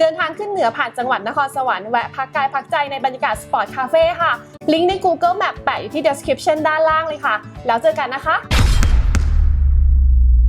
เดินทางขึ้นเหนือผ่านจังหวัดนครสวรรค์แวะพักกายพักใจในบรรยากาศสปอร์ตคาเฟ่ค่ะ ลิงก์ใน Google Map แปะอยู่ที่ description ด้านล่างเลยค่ะ แล้วเจอกันนะคะ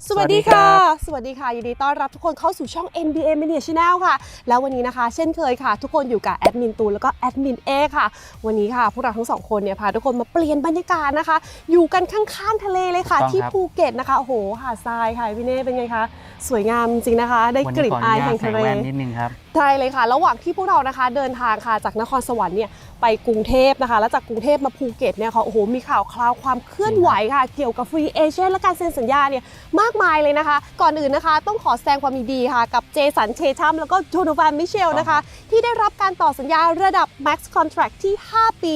สวัสดีค่ะ สวัสดีค่ะ ยินดีต้อนรับทุกคนเข้าสู่ช่อง NBA Media Channel ค่ะ แล้ววันนี้นะคะ เช่นเคยค่ะ ทุกคนอยู่กับแอดมินตูนแล้วก็แอดมินเอค่ะ วันนี้ค่ะ พวกเราทั้งสองคนเนี่ยพาทุกคนมาเปลี่ยนบรรยากาศนะคะ อยู่กันข้างๆทะเลเลยค่ะถูกต้องที่ครับภูเก็ตนะคะ โอ้โห หาดทรายค่ะพี่เน่เป็นไงคะ สวยงามจริงๆนะคะ ได้วันกนี้ลิ่นขอออายนุญาแห่ตงใส่ทะเลแว่นนิดนึงครับใช่เลยค่ะ ระหว่างที่พวกเรานะคะ เดินทางค่ะจากนครสวรรค์เนี่ยไปกรุงเทพนะคะ แล้วจากกรุงเทพมาภูเก็ตเนี่ยค่ะโอ้โหมีข่าวคราวความเคลื่อนไหวค่ะ เกี่ยวกับฟรีเอเชียและการเซ็นสัญญาเนี่ยมากมายเลยนะคะ ก่อนอื่นนะคะ ต้องขอแสดงความยินดีค่ะ กับเจสันเชชัมแล้วก็โจโนวานมิเชลนะคะ ที่ได้รับการต่อสัญญาระดับ Max Contract ที่ 5 ปี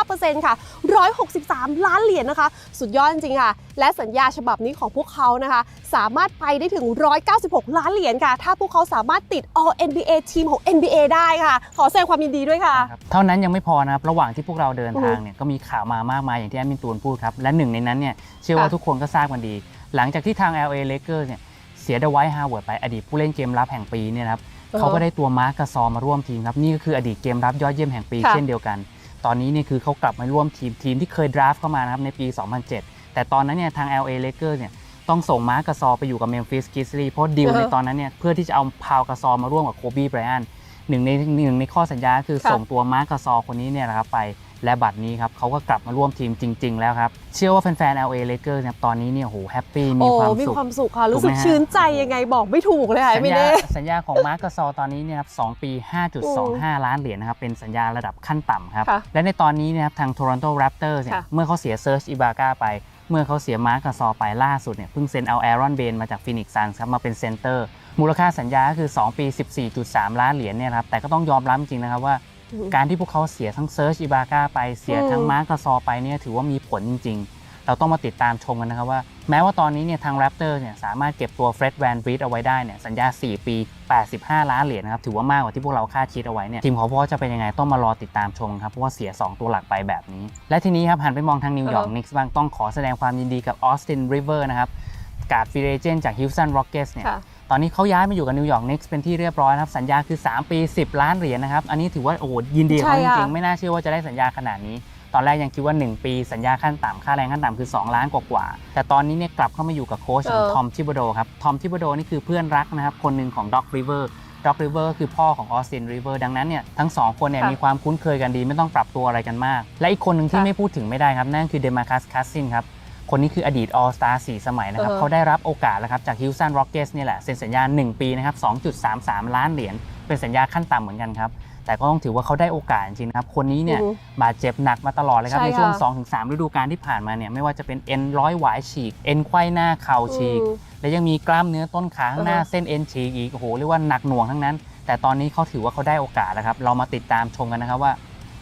25%ค่ะ 163 ล้านเหรียญนะคะ สุดยอดจริงๆค่ะ และสัญญาฉบับนี้ของพวกเขานะคะ สามารถไปได้ถึง196 ล้านเหรียญค่ะ ถ้าพวกเขาสามารถติด All NBA ทีมของ NBA ได้ค่ะ ขอแสดงความยินดีด้วยค่ะ เท่านั้นยังไม่พอนะครับ ระหว่างที่พวกเราเดินอือฮึทางเนี่ยก็มีข่าวมามากมายอย่างที่แอดมินตูนพูดครับ และหนึ่งในนั้นเนี่ยเชื่อว่าค่ะทุกคนก็ทราบกันดี หลังจากที่ทาง LA Lakers เนี่ยเสียเดไวท์ฮาวเวิร์ดไปอดีตผู้เล่นเกมรับแห่งปีเนี่ยนะครับอือฮะเขาก็ได้ตัวมาร์กกาซอมาร่วมทีมครับนี่ก็คืออดีตเกมรับยอดเยี่ยมแห่งปีค่ะเช่นเดียวกัน ตอนนี้เนี่ยคือเขากลับมาร่วมทีมทีมที่เคยดราฟเข้ามานะครับในปี 2007 แต่ตอนนั้นเนี่ยทาง LA Lakers เนี่ย ต้องส่งมาร์กกาซอไปอยู่กับเมมฟิสกิสลีเพราะดีลอือฮะในตอนนั้นเนี่ยเพื่อที่จะเอาพาวกาซอมาร่วมกับโคบีไบรอันหนึ่งในหนึ่งในข้อสัญญาคือค่ะส่งตัวมาร์กกาซอคนนี้เนี่ยนะครับไปและบัตรนี้ครับเขาก็กลับมาร่วมทีมจริง ๆ แล้วครับ เชื่อว่าแฟนๆ LA Lakers เนี่ยตอนนี้เนี่ยโหแฮปปี้มีโอ้ความมีสุขความสุขค่ะ รู้สึกถูกไหมฮะชื่นใจยังไงบอกไม่ถูกเลยค่ะสัญไม่ญาได้สัญญาของมาร์กกาซอตอนนี้เนี่ยครับ2ปี 5.25 ล้านเหรียญนะครับ เป็นสัญญาระดับขั้นต่ำครับค่ะและในตอนนี้เนะครับทาง Toronto Raptors เนี่ยค่ะเมื่อเขาเสียเซิร์ชอิบาก้าไป เมื่อเขาเสียมาร์กกาซอไปล่าสุดเนี่ยเพิ่งเซ็นเอาแอรอนเบนมาจากฟินิกซ์ซันครับมาเป็นเซนเตอร์มูลค่าสัญญาก็คือ 2 ปี 14.3 ล้านเหรียญเนี่ยนะครับแต่ก็ต้องยอมรับจริงๆนะครับว่าอืมการที่พวกเขาเสียทั้งเซิร์ชอิบาก้าไปเสียทั้งอืมมาร์กกาซอไปเนี่ยถือว่ามีผลจริง ๆ เราต้องมาติดตามชมกันนะครับว่า แม้ว่าตอนนี้เนี่ยทางแรปเตอร์เนี่ยสามารถเก็บตัวเฟร็ดแวนบริดเอาไว้ได้เนี่ยสัญญา 4 ปี 85 ล้านเหรียญนะครับถือว่ามากกว่าที่พวกเราคาดคิดเอาไว้เนี่ยทีมของพวกเขาจะเป็นยังไงต้องมารอติดตามชมครับเพราะว่าเสีย 2 ตัวหลักไปแบบนี้ และทีนี้ครับหันไปมองทางนิวยอร์กอือฮะนิกส์บ้างต้องขอแสดงความยินดีกับออสตินริเวอร์นะครับการ์ดฟรีเอเจนต์จากฮิวสตันร็อกเก็ตเนี่ยค่ะตอนนี้เขาย้ายมาอยู่กับนิวยอร์กนิกส์เป็นที่เรียบร้อยนะครับสัญญาคือ 3 ปี 10 ล้านเหรียญนะครับอันนี้ถือว่าโอ้โหยินดีกับเขาใช่จค่ะริงๆไม่น่าเชื่อว่าจะได้สัญญาขนาดนี้ ตอนแรกยังคิดว่า 1 ปีสัญญาขั้นต่ำค่าแรงขั้นต่ำคือ 2 ล้านกว่าๆแต่ตอนนี้เนี่ยกลับเข้ามาอยู่กับโค้ชของเออทอมทิบโดครับทอมทิบโดนี่คือเพื่อนรักนะครับคนหนึ่งของด็อกริเวอร์ด็อกริเวอร์คือพ่อของออสตินริเวอร์ดังนั้นเนี่ยทั้งสองคนเนี่ยค่ะมีความคุ้นเคยกันดีไม่ต้องปรับตัวอะไรกันมาก และอีกคนหนึ่งที่ค่ะไม่พูดถึงไม่ได้ครับ นั่นคือเดมาคัสคัสซินครับ คนนี้คืออดีตออสตาสี่สมัยนะครับ อือฮะ เขาได้รับโอกาสแล้วครับจากฮิวสันร็อกเกสนี่ยแหละเซ็นสัญญา 1 ปีนะครับ 2.33 ล้านเหรียญเป็นสัญญาขั้นต่ำเหมือนกันครับ แต่ก็ต้องถือว่าเขาได้โอกาสจริงๆนะครับ คนนี้เนี่ยอือฮึบาดเจ็บหนักมาตลอดเลยครับ ใช่ในช่วง ค่ะ 2-3 ฤดูกาลที่ผ่านมาเนี่ยไม่ว่าจะเป็นเอ็นร้อยหวายฉีก เอ็นไขว้หน้าเข่าฉีก อืม และยังมีกล้ามเนื้อต้นขาข้างหน้าอือฮะ เส้นเอ็นฉีกอีกโอ้โหเรียกว่าหนักหน่วงทั้งนั้น แต่ตอนนี้เขาถือว่าเขาได้โอกาสแล้วครับ เรามาติดตามชมกันนะครับว่า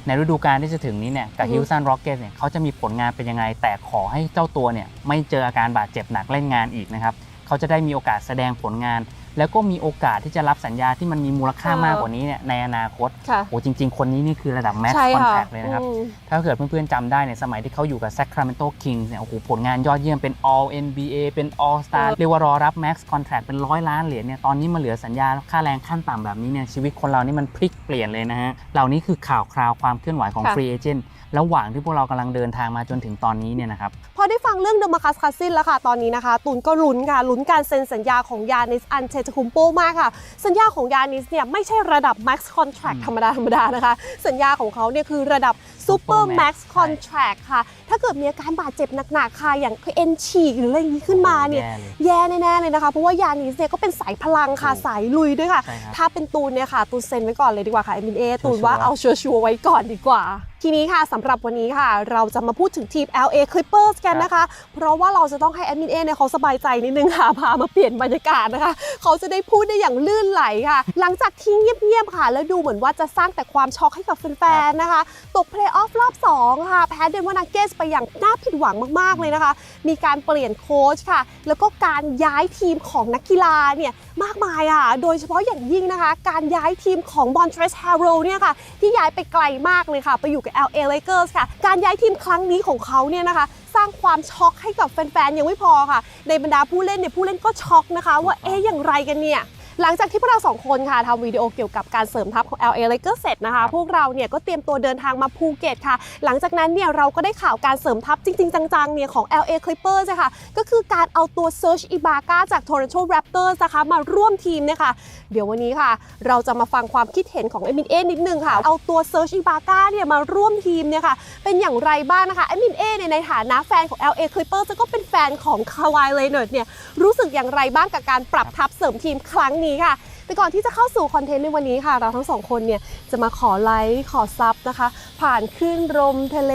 ในฤดูกาลที่จะถึงนี้เนี่ยกับอือฮึฮิวสันร็อกเก็ตเนี่ยเขาจะมีผลงานเป็นยังไง แต่ขอให้เจ้าตัวเนี่ยไม่เจออาการบาดเจ็บหนักเล่นงานอีกนะครับเขาจะได้มีโอกาสแสดงผลงาน แล้วก็มีโอกาสที่จะรับสัญญาที่มันมีมูลค่ามากกว่านี้เนี่ยในอนาคตค่ะโอ้จริง ๆ คนนี้นี่คือระดับแม็กใช่ซ์คอนค่ะแทคเลยนะครับอืมถ้าเกิดเพื่อนๆจำได้เนี่ยสมัยที่เขาอยู่กับ Sacramento Kings เนี่ยโอ้โหผลงานยอดเยี่ยมเป็น All NBA เป็น All Star เออเรียกว่ารอรับ Max Contract เป็นร้อยล้านเหรียญเนี่ยตอนนี้มาเหลือสัญญาค่าแรงขั้นต่ำแบบนี้เนี่ยชีวิตคนเรานี่มันพลิกเปลี่ยนเลยนะฮะเหล่านี้คือข่าวคราวความเคลื่อนไหวของค่ะ Free Agent ระหว่างที่พวกเรากำลังเดินทางมาจนถึงตอนนี้เนี่ยนะครับพอได้ฟังเรื่องเดมาคัสคาซินแล้วค่ะตอนนี้นะคะ ตูนก็ลุ้นค่ะลุ้นการเซ็นสัญญาของยานิสอันเชตคุมโปมากค่ะ สัญญาของยานิสเนี่ยไม่ใช่ระดับ Max Contract อืมธรรมดาธรรมดานะคะ สัญญาของเขาเนี่ยคือระดับ Super Super Max Max Contract ค่ะ ถ้าเกิดมีอาการบาดเจ็บหนักๆค่ะอย่างเอ็นฉีกหรืออะไรอย่างนี้ขึ้นมาเนี่ยแย่เลยแย่แน่ๆเลยนะคะเพราะว่ายานิสเนี่ยก็เป็นสายพลังค่ะถูกสายลุยด้วยค่ะใช่ครับถ้าเป็นตูนเนี่ยค่ะตูนเซ็นไว้ก่อนเลยดีกว่าค่ะเอ็มเอชัวร์ๆตูนว่าเอาชัวร์ๆไว้ก่อนดีกว่าทีนี้ค่ะสำหรับวันนี้ค่ะ เราจะมาพูดถึงทีม LA Clippers กันนะคะ เพราะว่าเราจะต้องให้แอดมินเอเนี่ยเขาสบายใจนิดนึงค่ะ พามาเปลี่ยนบรรยากาศนะคะ เขาจะได้พูดได้อย่างลื่นไหลค่ะ หลังจากที่เงียบๆค่ะ แล้วดูเหมือนว่าจะสร้างแต่ความช็อกให้กับแฟนๆนะคะ ตกเพลย์ออฟรอบ 2 ค่ะ แพ้เดนเวอร์นักเกสไปอย่างน่าผิดหวังมากๆเลยนะคะ มีการเปลี่ยนโค้ชค่ะ แล้วก็การย้ายทีมของนักกีฬาเนี่ยมากมายอะ โดยเฉพาะอย่างยิ่งนะคะ การย้ายทีมของบอนเทรสฮร์โรเนี่ยค่ะ ที่ย้ายไปไกลมากเลยค่ะ ไปอยู่กับ LA Lakers ค่ะ การย้ายทีมครั้งนี้ของเขาเนี่ยนะคะสร้างความช็อกให้กับแฟนๆ ยังไม่พอค่ะ ในบรรดาผู้เล่นเนี่ยผู้เล่นก็ช็อกนะคะ ว่าเอ๊ะอย่างไรกันเนี่ย หลังจากที่พวกเราสองคนค่ะทำวิดีโอเกี่ยวกับการเสริมทัพของ LA Lakers เสร็จนะคะ พวกเราเนี่ยก็เตรียมตัวเดินทางมาภูเก็ตค่ะ หลังจากนั้นเนี่ยเราก็ได้ข่าวการเสริมทัพจริง ๆ จังๆเนี่ยของ LA Clippers นะคะก็คือการเอาตัว Serge Ibaka จาก Toronto Raptors นะคะมาร่วมทีมเนี่ยค่ะเดี๋ยววันนี้ค่ะ เราจะมาฟังความคิดเห็นของเอมินเอนิดนึงค่ะ เอาตัว Serge Ibaka เนี่ยมาร่วมทีมเนี่ยค่ะเป็นอย่างไรบ้างนะคะเอมินเอเนี่ยในฐานะแฟนของ LA Clippers แล้วก็เป็นแฟนของคาวายเลเนอร์เนี่ยรู้สึกอย่างไรบ้างกับการปรับทัพเสริมทีมครั้งนี้ค่ะ แต่ก่อนที่จะเข้าสู่คอนเทนต์ในวันนี้ค่ะ เราทั้งสองคนเนี่ยจะมาขอไลค์ขอซับนะคะ ผ่านขึ้นลมทะเล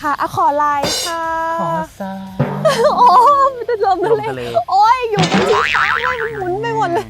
ค่ะอะขอไลค์ค่ะ ขอซาโอ้ไม่ได้ลมลทะมเลทะเล โอ้ยอยู่กันที่ค้างเลยมันหมุนไปหมดเลย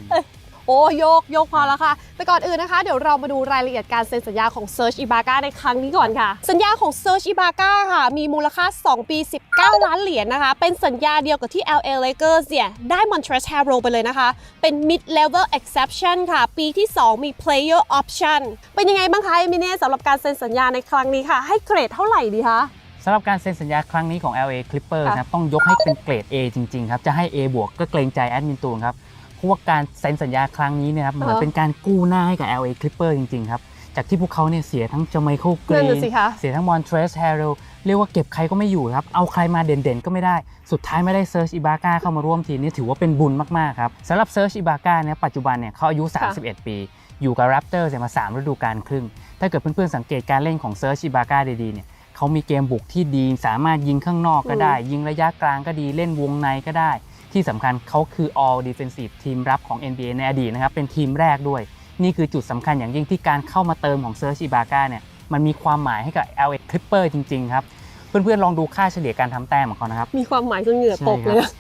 โอ้โยกโยกพอแล้วค่ะ แต่ก่อนอื่นนะคะ เดี๋ยวเรามาดูรายละเอียดการเซ็นสัญญาของ Search Ibaka ในครั้งนี้ก่อนค่ะ สัญญาของ Search Ibaka ค่ะ มีมูลค่า 2 ปี 19 ล้านเหรียญนะคะ เป็นสัญญาเดียวกับที่ LA Lakers เนี่ยได้ Montrezl Harrell ไปเลยนะคะ เป็น mid level exception ค่ะ ปีที่ 2 มี player option เป็นยังไงบ้างคะเอมิเน่สำหรับการเซ็นสัญญาในครั้งนี้ค่ะ ให้เกรดเท่าไหร่ดีคะสำหรับการเซ็นสัญญาครั้งนี้ของ LA Clippers นะครับต้องยกให้เป็นเกรด A จริงๆครับจะให้ A บวกก็เกรงใจแอดมินตูนครับ เพราะว่าการเซ็นสัญญาครั้งนี้เนยครับเหมือนเป็นการกู้หน้าให้กับ LA Clippers จริงๆครับ จากที่พวกเขาเนี่ยเสียทั้งจ a ไมเคิลกรีนั่นนน่ะสิคะเสียทั้งมอนเทรสแฮร์เรลเรียกว่าเก็บใครก็ไม่อยู่ครับ เอาใครมาเด่นๆ ก็ไม่ได้ สุดท้ายไม่ได้เซิร์ชอิบาก้าเข้ามาร่วมทีมนี่ถือว่าเป็นบุญมากๆครับสำหรับเซิร์ชอิบาก้าเนี่ยปัจจุบันเนี่ยเขาอายุ 31 ปี อยู่กับ Raptors เนี่ยมา 3 ฤดูกาลครึ่ง ถ้าเกิดเพื่อนๆสังเกตการเล่นของเซิร์ชอิบาก้าดีๆเนี่ยเขามีเกมบุกที่ดี สามารถยิงข้างนอกก็ได้ ยิงระยะกลางก็ดีเล่นวงในก็ได้ ที่สำคัญเขาคือ all defensive ทีมรับของ NBA ในอดีตนะครับ เป็นทีมแรกด้วย นี่คือจุดสำคัญอย่างยิ่งที่การเข้ามาเติมของเซิร์ชอิบาก้าเนี่ย มันมีความหมายให้กับ LA Clipper จริง ๆ ครับ เพื่อนๆ ลองดูค่าเฉลี่ยการทำแต้มของเขานะครับ มีความหมายจนเหงื่อตกเลยอะ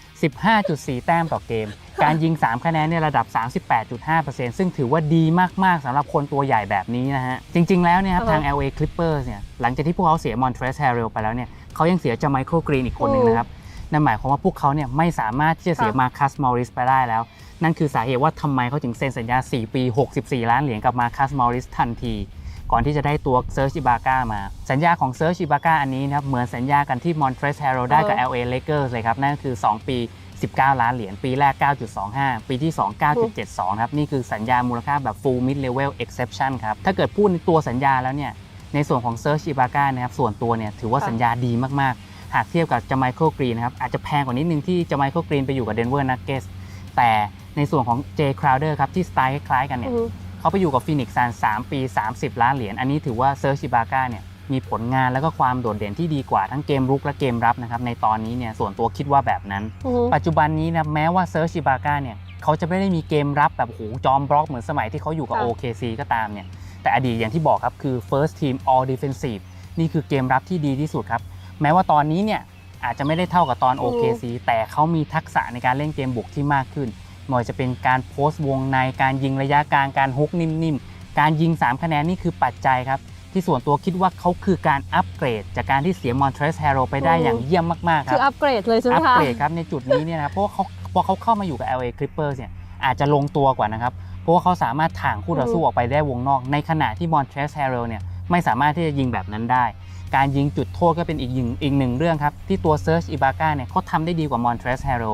15.4 แต้มต่อเกม การยิง 3 คะแนนในยระดับ 38.5%ซึ่งถือว่าดีมาก ๆสำหรับคนตัวใหญ่แบบนี้นะฮะ จริง ๆ แล้วเนี่ยครับอ่าฮะทาง LA Clippers เนี่ย หลังจากที่พวกเขาเสียมอนเทรสแฮร์เรลไปแล้วเนี่ยเขายังเสียจาไมเคิลกรีนอีกคนหนึ่งนะครับ นั่นหมายความว่าพวกเขาเนี่ยไม่สามารถที่จะเสียค่ะมาคัสมอริสไปได้แล้ว นั่นคือสาเหตุว่าทำไมเขาถึงเซ็นสัญญา 4 ปี 64 ล้านเหรียญกับมาคัสมอริสทันที ก่อนที่จะได้ตัวเซิร์ชอิบาก้ามา สัญญาของเซิร์ชอิบาก้าอันนี้นะครับเหมือนสัญญากันที่มอนเทรสแฮร์เรลได้กับเออ LA Lakers เลยครับ นั่นก็คือ 2 ปี 19 ล้านเหรียญปีแรก 9.25 ปีที่ 2 9.72 ครับ นี่คือสัญญามูลค่าแบบ full mid level exception ครับ ถ้าเกิดพูดในตัวสัญญาแล้วเนี่ย ในส่วนของเซิร์ชอิบาก้านะครับ ส่วนตัวเนี่ย ถือว่าค่ะสัญญาดีมาก ๆ หากเทียบกับจาไมเคิลกรีนนะครับอาจจะแพงกว่านิดนึงที่จาไมเคิลกรีนไปอยู่กับเดนเวอร์นักเกสแต่ในส่วนของเจคราวเดอร์ครับที่สไตล์คล้ายๆกันเนี่ยอือฮึเขาไปอยู่กับฟินิกซ์ซัน3ปี 30 ล้านเหรียญอันนี้ถือว่าเซิร์ชอิบาก้าเนี่ยมีผลงานแล้วก็ความโดดเด่นที่ดีกว่าทั้งเกมรุกและเกมรับนะครับในตอนนี้เนี่ยส่วนตัวคิดว่าแบบนั้นอือฮึปัจจุบันนี้นะแม้ว่าเซิร์ชอิบาก้าเนี่ยเขาจะไม่ได้มีเกมรับแบบโอ้โหจอมบล็อกเหมือนสมัยที่เขาอยู่กับค่ะ OKC ก็ตามเนี่ยแต่อดีตอย่างที่บอกครับคือ first team all defensive นี่คือเกมรับที่ดีที่สุดครับ แม้ว่าตอนนี้เนี่ยอาจจะไม่ได้เท่ากับตอนอือ OKC แต่เขามีทักษะในการเล่นเกมบุกที่มากขึ้นไม่ว่าจะเป็นการโพสต์วงในการยิงระยะกลางการฮุกนิ่มๆ การยิง 3 คะแนนนี่คือปัจจัยครับ ที่ส่วนตัวคิดว่าเขาคือการอัปเกรด จากการที่เสียมอนเทรสแฮร์โรไปได้อย่างเยี่ยมมากๆคคืรัอบอัปเกรดเลยใช่ไหมอัปคะเกรดครับในจุดนี้เนี่ยนะครับเพราะว่าเขาพอเขาเข้ามาอยู่กับ LA Clippers เนี่ยอาจจะลงตัวกว่านะครับเพราะว่าเขาสามารถถ่างคู่ต่อสู้ออกไปได้วงนอก ในขณะที่มอนเทรสแฮร์โรเนี่ยไม่สามารถที่จะยิงแบบนั้นได้ การยิงจุดโทษก็เป็นอีกหนึ่งอีกหนึ่งเรื่องครับ ที่ตัวเซิร์ชอิบาก้าเนี่ยเขาทำได้ดีกว่ามอนเทรสแฮร์โร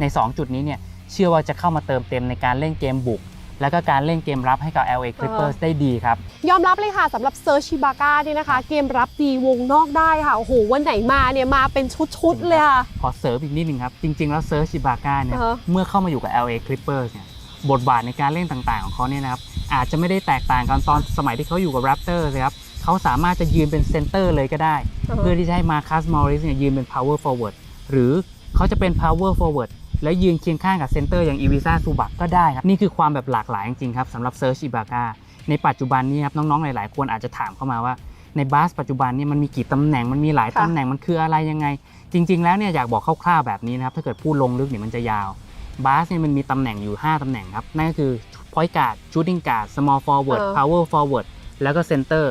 ใน 2 จุดนี้เนี่ยเชื่อว่าจะเข้ามาเติมเต็มในการเล่นเกมบุก แล้วก็การเล่นเกมรับให้กับ LA Clippers ได้ดีครับ ยอมรับเลยค่ะสำหรับเซอร์ชิบาก้าเนี่ยนะคะ เกมรับดีวงนอกได้ค่ะ โอ้โห วันไหนมาเนี่ยมาเป็นชุด ๆ เลยค่ะ ขอเสริมอีกนิดนึงครับ จริง ๆ แล้วเซิร์ชอิบาก้าเนี่ยอ่าฮะ เมื่อเข้ามาอยู่กับ LA Clippers เนี่ยบทบาทในการเล่นต่างๆ ของเขาเนี่ยนะครับอาจจะไม่ได้แตกต่างกันตอนสมัยที่เขาอยู่กับ Raptors เลยครับ เขาสามารถจะยืนเป็นเซนเตอร์เลยก็ได้ เพื่อที่จะให้มาคัสมอริสเนี่ยยืนเป็น power forward หรือเขาจะเป็น power forward และยืนเคียงข้างกับเซนเตอร์อย่างอีวิซ่าซูบักก็ได้ครับ นี่คือความแบบหลากหลายจริงๆครับสำหรับเซิร์ชอิบาก้าในปัจจุบันนี้ครับน้องๆหลายๆคนอาจจะถามเข้ามาว่าในบาสปัจจุบันเนี่ยมันมีกี่ตำแหน่งมันมีหลายค่ะตำแหน่งมันคืออะไรยังไง จริง ๆ แล้วเนี่ยอยากบอกคร่าวๆแบบนี้นะครับถ้าเกิดพูดลงลึกเนี่ยมันจะยาวบาสเนี่ยมันมีตำแหน่งอยู่ 5ตำแหน่งครับนั่นก็คือ point guard shooting guard small forward เออ power forward แล้วก็ center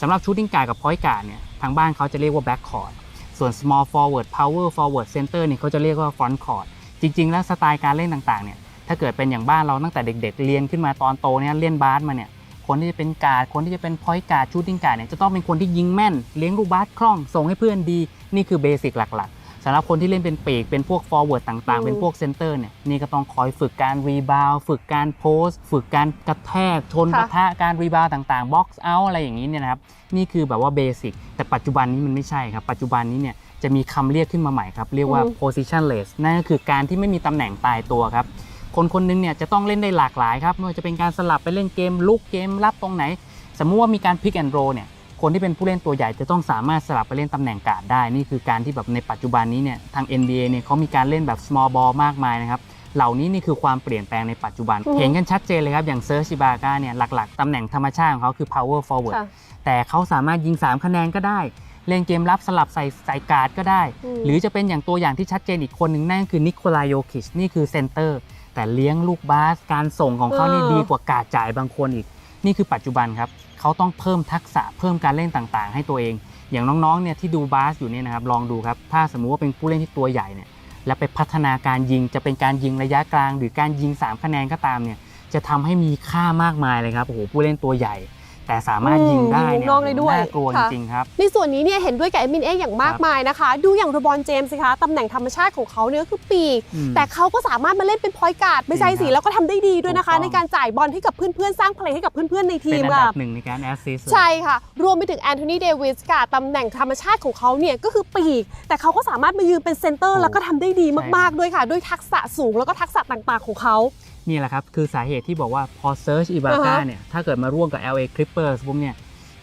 สำหรับ shooting guard กับพอยต์ก่าเนี่ยทางบ้านเขาจะเรียกว่าแบ็กคอร์ดส่วน small forward power forward center เนี่ยเขาจะเรียกว่า front court จริง ๆ แล้วสไตล์การเล่นต่างๆเนี่ยถ้าเกิดเป็นอย่างบ้านเราตั้งแต่เด็ก ๆ เรียนขึ้นมาตอนโตเนี่ยเล่นบาสมาเนี่ยคนที่จะเป็นการ์ดคนที่จะเป็นพอยต์การ์ดชูตติ้งการ์ดเนี่ยจะต้องเป็นคนที่ยิงแม่น เลี้ยงลูกบาสคล่องส่งให้เพื่อนดี นี่คือเบสิกหลัก สำหรับคนที่เล่นเป็นปีกเป็นพวก forward ต่างอืมๆเป็นพวกเซนเตอร์เนี่ยนี่ก็ต้องคอยฝึกการรีบาวฝึกการโพสฝึกการกระแทกชนค่ะปะทะการรีบาวต่างๆ box out อะไรอย่างนี้เนี่ยนะครับนี่คือแบบว่าเบสิกแต่ปัจจุบันนี้มันไม่ใช่ครับ ปัจจุบันนี้เนี่ยจะมีคำเรียกขึ้นมาใหม่ครับ เรียกว่าอืม positionless นั่นก็คือการที่ไม่มีตำแหน่งตายตัวครับ คนคนหนึงเนี่ยจะต้องเล่นได้หลากหลายครับไม่ว่าจะเป็นการสลับไปเล่นเกมลุกเกมรับตรงไหน สมมุติว่ามีการ pick and roll เนี่ย คนที่เป็นผู้เล่นตัวใหญ่จะต้องสามารถสลับไปเล่นตำแหน่งการ์ดได้ นี่คือการที่แบบในปัจจุบันนี้เนี่ยทาง NBA เนี่ยเขามีการเล่นแบบ small ball มากมายนะครับเหล่านี้นี่คือความเปลี่ยนแปลงในปัจจุบันอืมเห็นกันชัดเจนเลยครับ อย่างเซอร์ชิบาก้าเนี่ยหลักๆ ตำแหน่งธรรมชาติของเขาคือ power forward ค่ะแต่เขาสามารถยิง 3 คะแนนก็ได้ เล่นเกมรับสลับใส่ใส่การ์ดก็ได้อืมหรือจะเป็นอย่างตัวอย่างที่ชัดเจนอีกคนหนึ่งนั่นคือนิโคลายโยคิชนี่คือเซนเตอร์แต่เลี้ยงลูกบาสการส่งของเขานี่เออดีกว่าการจ่ายบางคนอีก นี่คือปัจจุบันครับ เขาต้องเพิ่มทักษะเพิ่มการเล่นต่างๆ ให้ตัวเอง อย่างน้องๆเนี่ยที่ดูบาสอยู่เนี่ยนะครับลองดูครับถ้าสมมุติว่าเป็นผู้เล่นที่ตัวใหญ่เนี่ยและไปพัฒนาการยิงจะเป็นการยิงระยะกลาง หรือการยิง 3 คะแนนก็ตามเนี่ยจะทำให้มีค่ามากมายเลยครับโอ้โหผู้เล่นตัวใหญ่ แต่สามารถยิงได้เนี่ยอืมยิงนอกได้ด้วยน่ากลัวจค่ะ ริงๆครับ ในส่วนนี้เนี่ยเห็นด้วยกับแอดมินเออย่างมากมายนะคะ ดูอย่างรบอนเจมส์สิคะตำแหน่งธรรมชาติของเขาเนี่ยก็คือปีก อืมแต่เขาก็สามารถมาเล่นเป็นพอยต์การ์ดไม่ใช่จริงครับสิแล้วก็ทำได้ดีด้วยนะคะ ถูกต้องในการจ่ายบอลให้กับเพื่อนๆ สร้างเพลงให้กับเพื่อนๆในทีเป็นมอันดัค่ะบหนึ่งในการแอสซิสต์ ใช่ค่ะ รวมไปถึงแอนโทนีเดวิสค่ะตำแหน่งธรรมชาติของเขาเนี่ยก็คือปีก แต่เขาก็สามารถมายืนเป็นเซนเตอร์ แล้วก็ทำได้ดีมากๆด้วยค่ะ ด้วยทักษะสูงแล้วก็ทักษะต่างๆของเขา นี่แหละครับ คือสาเหตุที่บอกว่าพอ Search i b a อ่า k a ฮะเนี่ย ถ้าเกิดมาร่วมกับ LA Clippers ปุ๊บเนี่ย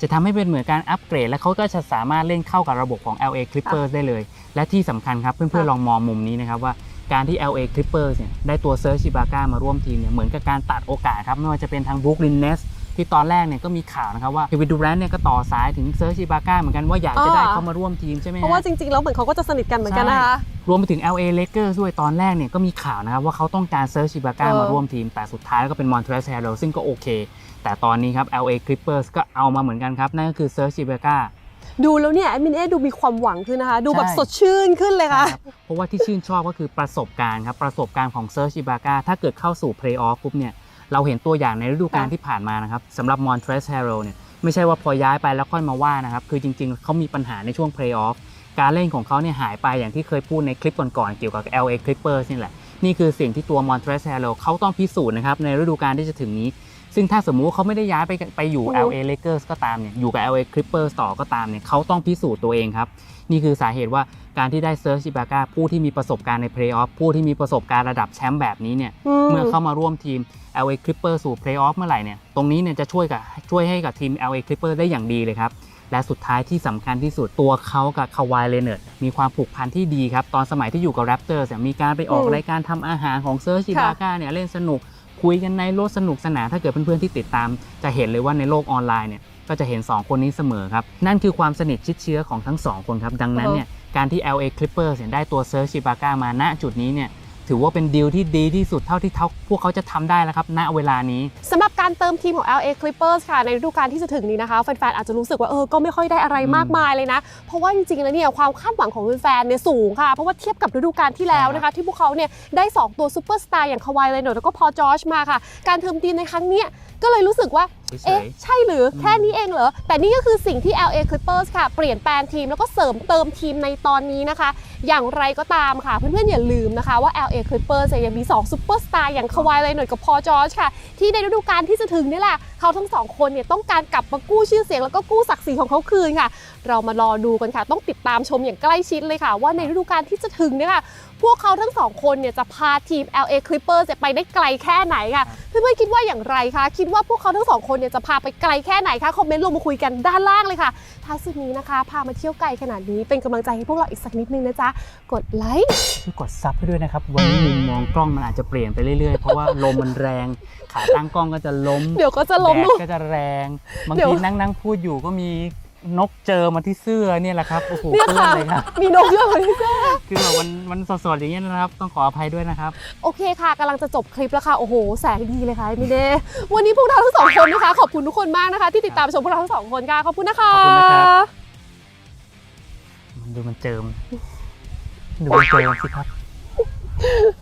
จะทำให้เป็นเหมือนการอัปเกรด และเขาก็จะสามารถเล่นเข้ากับระบบของ LA Clippers ได้เลย และที่สำคัญครับเพื่อนค่ะๆลองมองมุมนี้นะครับว่าการที่ LA Clippers เนี่ยได้ตัว Search i b a k a มาร่วมทีมเนี่ยเหมือนกับการตัดโอกาสครับไม่ว่าจะเป็นทาง Brooklyn Nets ที่ตอนแรกเนี่ยก็มีข่าวนะครับว่า Kevin Durant เนี่ยก็ต่อสายถึง Search i b a k a เหมือนกันว่าอยากจะได้อ่าเข้ามาร่วมทีมใช่ไหมเพราะฮะว่าจริงๆ แล้วเหมือนเขาก็จะสนิทกันเหมือนกันนะคะรวมไปถึง LA Lakers ด้วยตอนแรกเนี่ยก็มีข่าวนะครับว่าเขาต้องการเซิร์ช i บาก้าเออมาร่วมทีม แต่สุดท้ายก็เป็นมอนท r ส s เ a ซึ่งก็โอเค แต่ตอนนี้ครับ LA Clippers ก็เอามาเหมือนกันครับนั่นก็คือเซิร์ช i บาก้าดูแล้วเนี่ยแอดมินเอดูมีความหวังขึ้นนะคะ ดูแบบใช่สดชื่นขึ้นเลยค่ะ เพราะว่าที่ชื่นชอบก็คือประสบการณ์ครับ ประสบการณ์ของเซิร์ช i บาก้าถ้าเกิดเข้าสู่เพลย์ออฟปุ๊บเนี่ย เราเห็นตัวอย่างในฤดูกาลค่ะที่ผ่านมานะครับสำหรับมอนท r ส s เ a เนี่ยไม่ใช่ว่าพอย้ายไปแล้วค่อยมาว่านะครับ คือจริงๆ เขามีปัญหาในช่วงเพลย์ออฟการเล่นของเขาเนี่ยหายไปอย่างที่เคยพูดในคลิปก่อนๆเกี่ยวกับ LA Clippers นี่แหละ นี่คือสิ่งที่ตัวมอนท r ส s เ a เขาต้องพิสูจน์นะครับในฤดูกาลที่จะถึงนี้ ซึ่งถ้าสมมุติว่าเขาไม่ได้ย้ายไปไปอยู่อือฮึ LA Lakers ก็ตามเนี่ยอยู่กับ LA Clippers ต่อก็ตามเนี่ยเขาต้องพิสูจน์ตัวเองครับ นี่คือสาเหตุว่าการที่ได้เซิร์ช i บาก้าผู้ที่มีประสบการณ์ในเพลย์ออฟผู้ที่มีประสบการณ์ระดับแชมป์แบบนี้เนี่ยมเมื่อเข้ามาร่วมทีม LA Clippers สู่เพลย์ออฟเมื่อไหร่เนี่ยตรงนี้เนี่ยจะช่วยกับช่วยให้กับทีม LA Clippers ได้อย่างดีเลยครับและสุดท้ายที่สำคัญที่สุดตัวเขากับคาวายเลเน r ร์ดมีความผูกพันที่ดีครับ ตอนสมัยที่อยู่กับ Raptors เนี่ยมีการไปออกอืมรายการทำอาหารของเซิร์ช i ค่ะบาก้าเนี่ยเล่นสนุกคุยกันในโลกสนุกสนานถ้าเกิดเพื่อนๆที่ติดตาม จะเห็นเลยว่าในโลกออนไลน์เนี่ย ก็จะเห็น 2 คนนี้เสมอครับ นั่นคือความสนิทชิดเชื้อของทั้ง 2 คนครับ ดังนั้นเนี่ยการที่ LA Clippers เนี่ยได้ตัวเซิร์ช i บาก้ามาณจุดนี้เนี่ยถือว่าเป็นดีลที่ดีที่สุดเท่าที่เขาพวกเขาจะทำได้แล้วครับ ณ เวลานี้สำหรับการเติมทีมของ LA Clippers ค่ะ ในฤดูกาลที่จะถึงนี้นะคะ แฟนๆ อาจจะรู้สึกว่าเออ ก็ไม่ค่อยได้อะไรอืมมากมายเลยนะ เพราะว่าจริงๆ แล้วเนี่ยความคาดหวังของแฟนๆเนี่ยสูงค่ะ เพราะว่าเทียบกับฤดูกาลที่แล้วนะคะ ที่พวกเขาเนี่ยได้ 2 ตัวซูเปอร์สตาร์อย่างคาวายเลโนแล้วก็พอจอชมาค่ะ การเติมทีมในครั้งเนี้ยก็เลยรู้สึกว่า เฉเอ๊ะยใช่หรือแค่นี้เองเหรอ แต่นี่ก็คือสิ่งที่ LA Clippers ค่ะ เปลี่ยนแปลงทีมแล้วก็เสริมเติมทีมในตอนนี้นะคะ อย่างไรก็ตามค่ะเพื่อนๆอย่าลืมนะคะว่า LA Clippers เนี่ยยังมี2ซูเปอร์สตาร์อย่างคาวายเลโนกับพอจอชค่ะ ที่ในฤดูกาลที่จะถึงนี่แหละ เขาทั้งสองคนเนี่ยต้องการกลับมากู้ชื่อเสียงแล้วก็กู้ศักดิ์ศรีของเขาคืนค่ะ เรามารอดูกันค่ะ ต้องติดตามชมอย่างใกล้ชิดเลยค่ะ ว่าในฤดูกาลที่จะถึงเนี่ยค่ะพวกเขาทั้งสองคนเนี่ยจะพาทีม LA Clippers เนี่ยไปได้ไกลแค่ไหนค่ะเพื่อนๆคิดว่าอย่างไรคะคิดว่าพวกเขาทั้งสองคนเนี่ยจะพาไปไกลแค่ไหนคะคอมเมนต์ลงมาคุยกันด้านล่างเลยค่ะท้ายสุดนี้นะคะ พามาเที่ยวไกลขนาดนี้เป็นกำลังใจให้พวกเราอีกสักนิดนึงนะจ๊ะกดไลค์ช่วยกดซับให้ด้วยนะครับวันนี้มุมมองกล้องมันอาจจะเปลี่ยนไปเรื่อยๆเพราะว่าลมมันแรง ขาตั้งกล้องก็จะล้มเดี๋ยวก็จะล้มแดลูดกก็จะแรงบางเดี๋ยวทีนั่งนั่งพูดอยู่ก็มี นกเจอมาที่เสื้อเนี่ยแหละครับโอ้โหเนี่ยเปื้อนค่ะเลยครับมีนกเยอะเลยจ้ะคือแบบวันวันสดๆอย่างเงี้ยนะครับ ต้องขออภัยด้วยนะครับ โอเคค่ะกำลังจะจบคลิปแล้วค่ะโอ้โหแสงดีเลยค่ะมิเดวันนี้พวกเราทั้งสองคนนะคะ ขอบคุณทุกคนมากนะคะ ที่ติดตามชมพวกเราทั้งสองคนค่ะขอบคุณนะคะขอบคุณนะครับ มันดูมันเจิมดูมันเจิมสิครับ